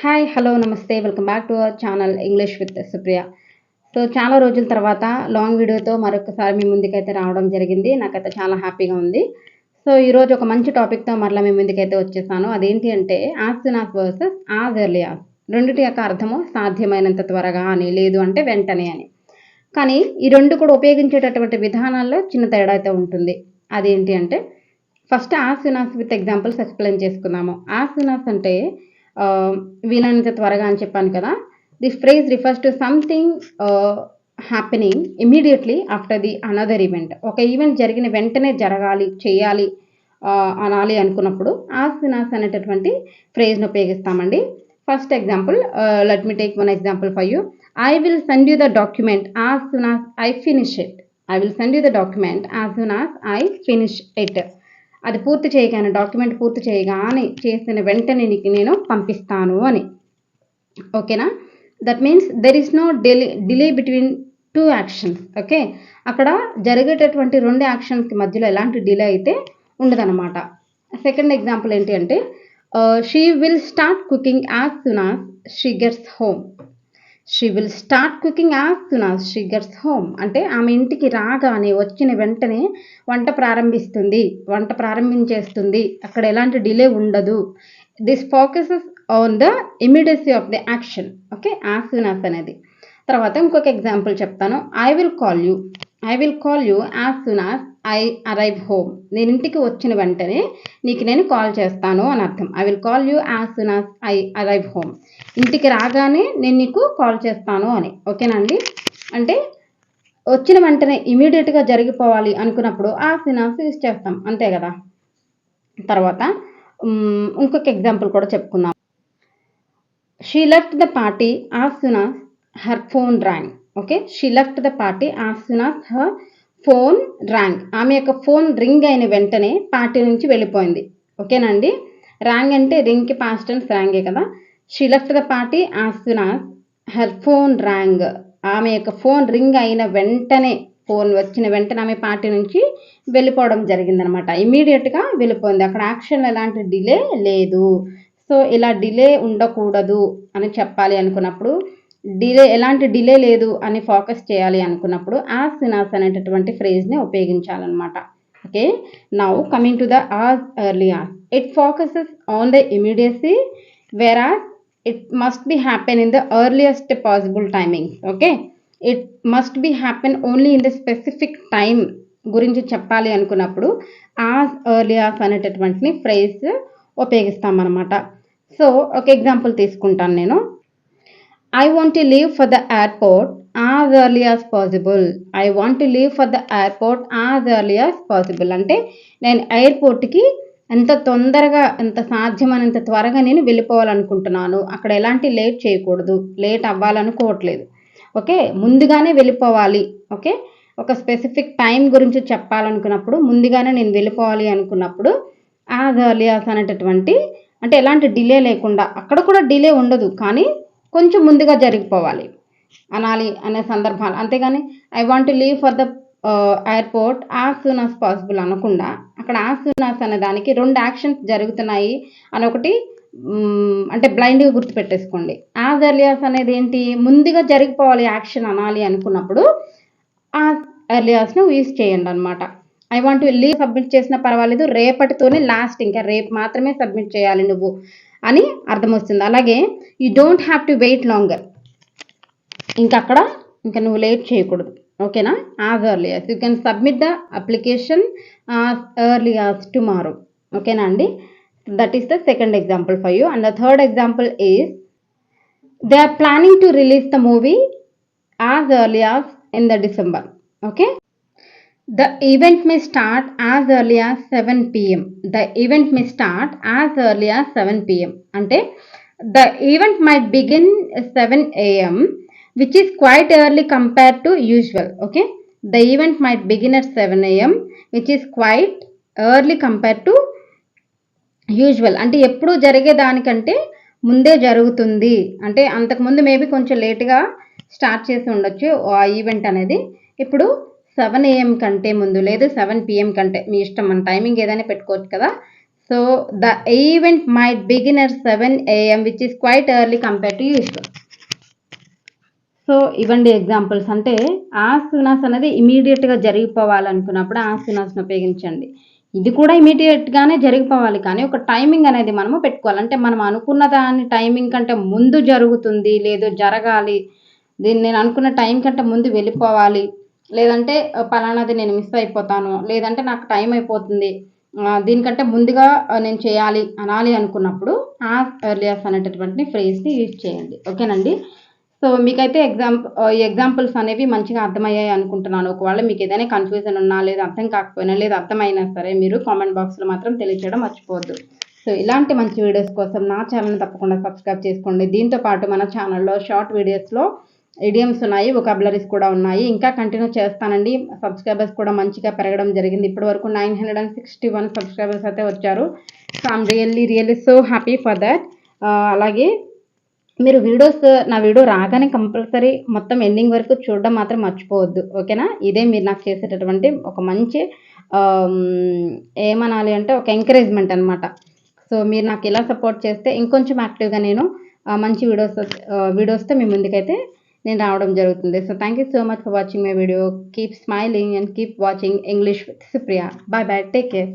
Hi hello namaste. Welcome back to our channel English with Supriya so చాలా రోజుల తర్వాత long వీడియోతో మరొకసారి మీ ముందుకైతే రావడం జరిగింది. నాకైతే చాలా హ్యాపీగా ఉంది. సో ఈరోజు ఒక మంచి టాపిక్తో మరలా మీ ముందుకైతే వచ్చేసాను. అదేంటి అంటే ఆస్నాస్ వర్సెస్ ఆజ్ ఎర్లియాస్ రెండిటి యొక్క అర్థము సాధ్యమైనంత త్వరగా అని లేదు అంటే వెంటనే అని. కానీ ఈ రెండు కూడా ఉపయోగించేటటువంటి విధానాల్లో చిన్న తేడా అయితే ఉంటుంది. అదేంటి అంటే first as soon as with examples explain చేసుకుందాము. ఆసినాస్ అంటే వీలైనంత త్వరగా అని చెప్పాను కదా. The phrase refers to something happening immediately after the another event ఒక ఈవెంట్ జరిగిన వెంటనే జరగాలి చేయాలి అనాలి అనుకున్నప్పుడు ఆసినాస్ అనేటటువంటి ఫ్రేజ్ని ఉపయోగిస్తామండి. First example let me take one example for you I will send you the document as soon as I finish it I will send you the document as soon as I finish it అది పూర్తి చేయగానే document పూర్తి చేయగానే చేసిన వెంటనే నీకు నేను పంపిస్తాను అని. ఓకేనా? That means there is no delay delay between two actions okay అక్కడ జరిగేటటువంటి రెండు యాక్షన్స్కి మధ్యలో ఎలాంటి డిలే అయితే ఉండదన్నమాట. సెకండ్ ఎగ్జాంపుల్ ఏంటి అంటే she will start cooking as soon as she gets home she will start cooking as soon as she gets home అంటే ఆమె ఇంటికి రాగానే వచ్చిన వెంటనే వంట ప్రారంభిస్తుంది. వంట ప్రారంభించేస్తుంది. అక్కడ ఎలాంటి డిలే ఉండదు. This focuses on the immediacy of the action okay as soon as అనేది. తర్వాత ఇంకొక ఎగ్జాంపుల్ చెప్తాను. I will call you I will call you as soon as I arrive home నేను ఇంటికి వచ్చిన వెంటనే నీకు నేను కాల్ చేస్తాను అని అర్థం. I will call you as soon as I arrive home ఇంటికి రాగానే నేను నీకు కాల్ చేస్తాను అని. ఓకేనా అండి? అంటే వచ్చిన వెంటనే ఇమీడియట్గా జరిగిపోవాలి అనుకున్నప్పుడు ఆ సినాస్ యూజ్ చేస్తాం. అంతే కదా? తర్వాత ఇంకొక ఎగ్జాంపుల్ కూడా చెప్పుకుందాం. She left the party as soon her phone rang okay? She left the party as soon her phone rang ఆమె యొక్క ఫోన్ రింగ్ అయిన వెంటనే పార్టీ నుంచి వెళ్ళిపోయింది. ఓకేనండి ర్యాంగ్ అంటే రింగ్కి పాస్ట్ అండ్ ర్యాంగే కదా? She left the party as soon as her phone rang ఆమె యొక్క ఫోన్ రింగ్ అయిన వెంటనే ఫోన్ వచ్చిన వెంటనే ఆమె పార్టీ నుంచి వెళ్ళిపోవడం జరిగిందనమాట. ఇమీడియట్గా వెళ్ళిపోయింది. అక్కడ యాక్షన్ ఎలాంటి డిలే లేదు. సో ఇలా డిలే ఉండకూడదు అని చెప్పాలి అనుకున్నప్పుడు డిలే ఎలాంటి డిలే లేదు అని ఫోకస్ చేయాలి అనుకున్నప్పుడు ఆస్ సినాస్ అనేటటువంటి ఫ్రేజ్ని ఉపయోగించాలన్నమాట. Okay? Now coming to the as early as it focuses on the immediacy whereas it must be happen in the earliest possible timing okay it must be happen only in the specific time గురించి చెప్పాలి అనుకున్నప్పుడు as early as అనేటటువంటి phrase ఉపయోగిస్తామన్నమాట. So ఒక example తీసుకుంటాను నేను. I want leave for the airport as early as possible I want leave for the airport as early as possible అంటే నేను ఎయిర్పోర్ట్కి ఎంత తొందరగా ఎంత సాధ్యమైనంత త్వరగా నేను వెళ్ళిపోవాలనుకుంటున్నాను. అక్కడ ఎలాంటి లేట్ చేయకూడదు. లేట్ అవ్వాలనుకోవట్లేదు. ఓకే? ముందుగానే వెళ్ళిపోవాలి. ఓకే? ఒక స్పెసిఫిక్ టైం గురించి చెప్పాలనుకున్నప్పుడు ముందుగానే నేను వెళ్ళిపోవాలి అనుకున్నప్పుడు యాజ్ ఎర్లియాస్ అనేటటువంటి అంటే ఎలాంటి డిలే లేకుండా అక్కడ కూడా డిలే ఉండదు. కానీ కొంచెం ముందుగా జరిగిపోవాలి. అనాలి అనే సందర్భాలు. అంతేగాని I want leave for the airport as soon as possible అనకుండా అక్కడ యాజ్ సూన్ యాజ్ అనే దానికి రెండు యాక్షన్స్ జరుగుతున్నాయి అని ఒకటి అంటే బ్లైండ్గా గుర్తుపెట్టేసుకోండి. యాజ్ ఎర్లియాస్ అనేది ఏంటి? ముందుగా జరిగిపోవాలి యాక్షన్ అనాలి అనుకున్నప్పుడు ఆ ఎర్లియాస్ను యూజ్ చేయండి అనమాట. ఐ వాంట్ లీవ్ సబ్మిట్ చేసినా పర్వాలేదు. రేపటితోనే లాస్ట్ ఇంకా రేపు మాత్రమే సబ్మిట్ చేయాలి నువ్వు. అని అర్థం వస్తుంది అలాగే you don't have to wait longer ఇంకా అక్కడ ఇంకా నువ్వు లేట్ చేయకూడదు. ఓకేనా? As early as you can submit the application as early as tomorrow ఓకేనా అండి? That is the second example for you and the third example is they are planning to release the movie as early as in the December okay the event may start as early as seven PM the event may start as early as seven PM అంటే the event might begin seven AM which is quite early compare to usual okay the event might begin at seven AM which is quite early compare to usual అంటే ఎప్పుడు జరిగేదానికంటే ముందే జరుగుతుంది. అంటే అంతకుముందు maybe కొంచెం లేట్గా start చేసి ఉండొచ్చు ఆ ఈవెంట్ అనేది. ఇప్పుడు సెవెన్ ఏఎం కంటే ముందు లేదు సెవెన్ పిఎం కంటే మీ ఇష్టం మన టైమింగ్ ఏదైనా పెట్టుకోవచ్చు కదా. So the event might begin at seven AM which is quite early compare to usual so ఇవ్వండి ఎగ్జాంపుల్స్ అంటే ఆస్తునాస్ అనేది ఇమీడియట్గా జరిగిపోవాలనుకున్నప్పుడు ఆస్తునాస్ను ఉపయోగించండి. ఇది కూడా ఇమీడియట్గానే జరిగిపోవాలి కానీ ఒక టైమింగ్ అనేది మనము పెట్టుకోవాలి. అంటే మనం అనుకున్న దాని టైమింగ్ కంటే ముందు జరుగుతుంది లేదో జరగాలి. దీన్ని నేను అనుకున్న టైం కంటే ముందు వెళ్ళిపోవాలి. లేదంటే పలానాది నేను మిస్ అయిపోతాను. లేదంటే నాకు టైం అయిపోతుంది. దీనికంటే ముందుగా నేను చేయాలి అనాలి అనుకున్నప్పుడు ఆ ఎర్లియస్ అనేటటువంటి ఫ్రేజ్ని యూజ్ చేయండి. ఓకేనండి? సో మీకైతే ఎగ్జాంపుల్ ఈ ఎగ్జాంపుల్స్ అనేవి మంచిగా అర్థమయ్యాయి అనుకుంటున్నాను. ఒకవేళ మీకు ఏదైనా కన్ఫ్యూజన్ ఉన్నా లేదా అర్థం కాకపోయినా లేదా అర్థమైనా సరే మీరు కామెంట్ బాక్స్లో మాత్రం తెలియచేయడం మర్చిపోవద్దు. సో ఇలాంటి మంచి వీడియోస్ కోసం నా ఛానల్ని తప్పకుండా సబ్స్క్రైబ్ చేసుకోండి. దీంతో పాటు మన ఛానల్లో షార్ట్ వీడియోస్లో ఇడియమ్స్ ఉన్నాయి ఒకాబులరీస్ కూడా ఉన్నాయి. ఇంకా కంటిన్యూ చేస్తానండి. సబ్స్క్రైబర్స్ కూడా మంచిగా పెరగడం జరిగింది. ఇప్పటి వరకు nine hundred and sixty one subscribers అయితే వచ్చారు. So I'm really really so happy for that అలాగే మీరు వీడియోస్ నా వీడియో రాగానే కంపల్సరీ మొత్తం ఎండింగ్ వరకు చూడడం మాత్రం మర్చిపోవద్దు. ఓకేనా ఇదే మీరు నాకు చేసేటటువంటి ఒక మంచి um, ఏమనాలి అంటే ఒక ఎంకరేజ్మెంట్ అనమాట సో మీరు నాకు ఇలా సపోర్ట్ చేస్తే ఇంకొంచెం యాక్టివ్గా నేను uh, మంచి వీడియోస్ వీడియోస్తో uh, మీ ముందుకైతే నేను రావడం జరుగుతుంది. So thank you so much for watching my video keep smiling and keep watching English with Supriya bye bye take care